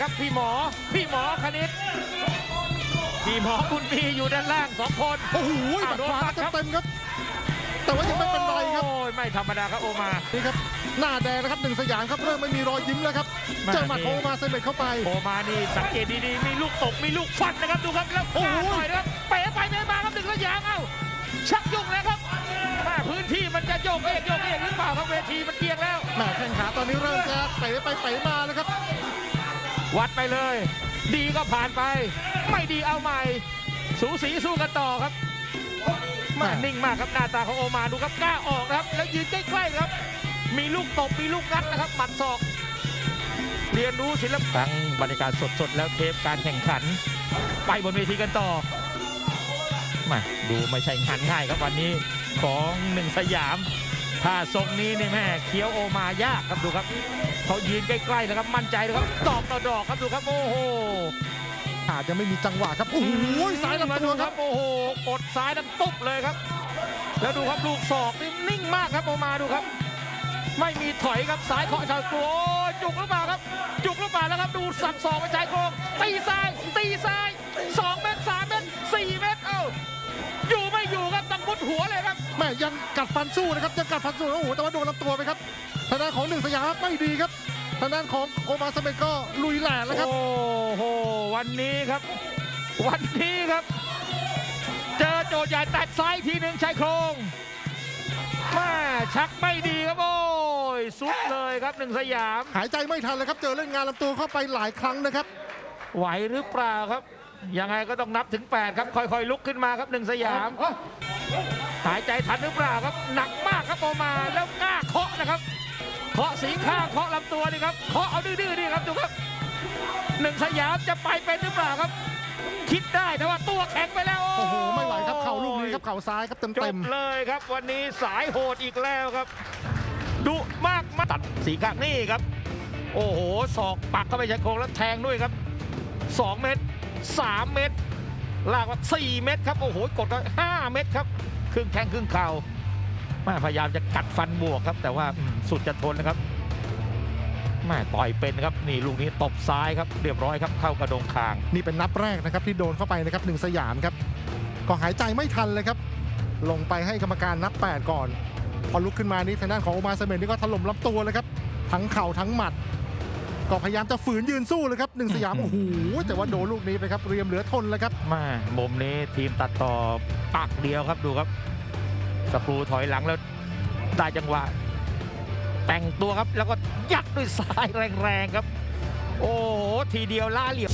ครับพี่หมอ พี่หมอคณิตพี่หมอบุญมีอยู่ด้านล่างสองคนโอ้โหหอ้าวมัดโดนขวาปัดครับเต็มๆครับ แต่ว่ายังไม่เป็นไรครับโอ้ยไม่ธรรมดาครับโอมานี่ครับหน้าแดงนะครับหนึ่งสยามครับเริ่มไม่มีรอยยิ้มแล้วครับมาเจอหมัดนี่ของโอมาเซเมตเข้าไปโอมานี่สังเกตดีๆมีลูกตกมีลูกฟันนะครับดูครับแล้วโอ้กโหล้าต่อยนะครับเป๋ไปเป๋มาครับหนึ่งระยางเอ้าชักยุ่งแล้วครับแม่พื้นที่มันจะโยกเองโยกเองหรือเปล่าครับเวทีมันเกียงแล้วแหม่แข้งขาตอนนี้เริ่มจะเป๋ไปเป๋มาแล้ วัดไปเลย ดีก็ผ่านไป ไม่ดีเอาใหม่ สูสีสู้กันต่อครับมานิ่งมากครับหน้าตาของโอมาดูครับกล้าออกนะครับ แล้วยืนใกล้ๆครับ มีลูกตบมีลูกงัดนะครับหมัดศอกเรียนรู้ศิลปะทั้งบรรยากาศสดๆ แล้วเทปการแข่งขัน ไปบนเวทีกันต่อมาดูไม่ใช่งานง่ายครับวันนี้ของหนึ่งสยาม ถ้าทรงนี้นี่แม่เคี้ยวโอมายากครับดูครับเขายืนใกล้ๆนะครับมั่นใจนะครับดอกต่อดอกครับดูครับโอ้โหอาจจะไม่มีจังหวะครับโอ้โหซ้ายลำตัวครับโอ้โหกดซ้ายดังตุ๊บเลยครับ แล้วดูครับลูกศอกนี่นิ่งมากครับโอมาดูครับ ไม่มีถอยครับซ้ายเคาะชาวตัวโอ้ยจุกหรือเปล่าครับ จุกหรือเปล่าแล้วครับดูสับศอกไปชายโครงตีซ้ายตีซ้ายสองเม แม่ยังกัดฟันสู้นะครับยังกัดฟันสู้โอ้โหแต่ว่าโดนลำตัวไปครับทางด้านของหนึ่งสยามครับไม่ดีครับทางด้านของโอมาเซเมตก็ลุยแหลกแล้วครับ โอ้โหวันนี้ครับ วันนี้ครับ เจอโจทย์ใหญ่ตัดซ้ายทีหนึ่งชายโครงแม่ชักไม่ดีครับโอ้ยสุดเลยครับหนึ่งสยาม หายใจไม่ทันเลยครับ เจอเล่นงานลำตัวเข้าไปหลายครั้งนะครับ ไหวหรือเปล่าครับ ยังไงก็ต้องนับถึง 8 ครับ ค่อยๆ ลุกขึ้นมาครับหนึ่งสยาม หายใจทันหรือเปล่าครับ หนักมากครับโอมาแล้วกล้าเคาะนะครับ เคาะสีข้างเคาะลำตัวนี่ครับ เคาะเอาดื้อๆนี่ครับดูครับหนึ่งสยามจะไปเป็นหรือเปล่าครับ คิดได้แต่ว่าตัวแข็งไปแล้วโอ้โหไม่ไหวครับเข่าลูกนี้ครับเข่าซ้ายครับเต็มจเต็บมเลยครับ วันนี้สายโหดอีกแล้วครับดุมากมาตัดสีข้างนี่ครับ โอ้โหศอกปักเข้าไปชายโครงแล้วแทงด้วยครับ 2 เม็ด 3 เม็ดลากว่า4เม็ดครับ โอ้โห กดก็5เม็ดครับ ครึ่งแข้งครึ่งเข่าแม่พยายามจะกัดฟันบวกครับ แต่ว่าสุดจะทนนะครับแม่ต่อยเป็นครับนี่ลูกนี้ตบซ้ายครับเรียบร้อยครับเข้ากระดงคาง นี่เป็นนับแรกนะครับที่โดนเข้าไปนะครับหนึ่งสยามครับ ก็หายใจไม่ทันเลยครับ ลงไปให้กรรมการนับ 8 ก่อน พอลุกขึ้นมานี่ทางด้านของโอมาเซเมนนี่ก็ถล่มลำตัวเลยครับ ทั้งเข่าทั้งหมัด ก็พยายามจะฝืนยืนสู้เลยครับหนึ่งสยามโอ้โหแต่ว่าโดนลูกนี้ไปครับเรียมเหลือทนแล้วครับมามุมนี้ทีมตัดต่อปักเดียวครับดูครับสกรูถอยหลังแล้วได้จังหวะแต่งตัวครับแล้วก็ยัดด้วยซ้ายแรงๆครับ โอ้โหทีเดียวล่าเหลี่ยม